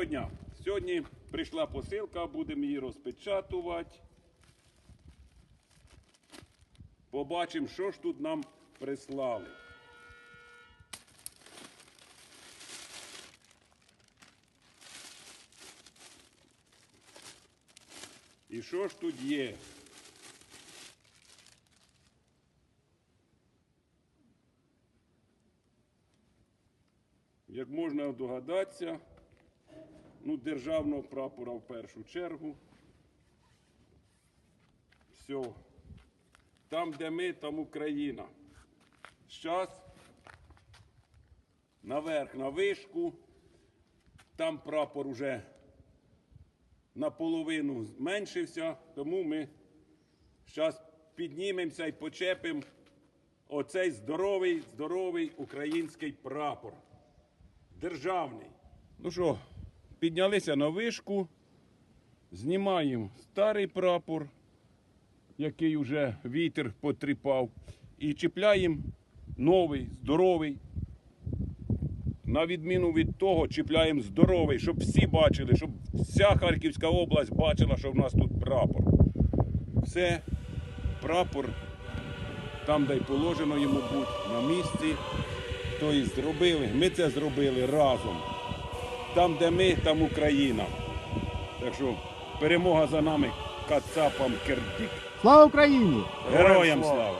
Доброго дня! Сьогодні прийшла посилка, будемо її розпечатувати. Побачимо, що ж тут нам прислали. І що ж тут є? Як можна догадатися, ну, державного прапора в першу чергу. Все. Там, де ми, там Україна. Зараз наверх на вишку. Там прапор уже наполовину зменшився, тому ми зараз піднімемося і почепимо оцей здоровий, здоровий український прапор. Державний. Ну що, піднялися на вишку, знімаємо старий прапор, який вже вітер потріпав, і чіпляємо новий, здоровий. На відміну від того, чіпляємо здоровий, щоб всі бачили, щоб вся Харківська область бачила, що в нас тут прапор. Все, прапор там, де й положено йому бути, на місці. Тобто зробили, ми це зробили разом. Там, де ми, там Україна. Так що перемога за нами кацапам Кердік. Слава Україні! Героям слава! Слава!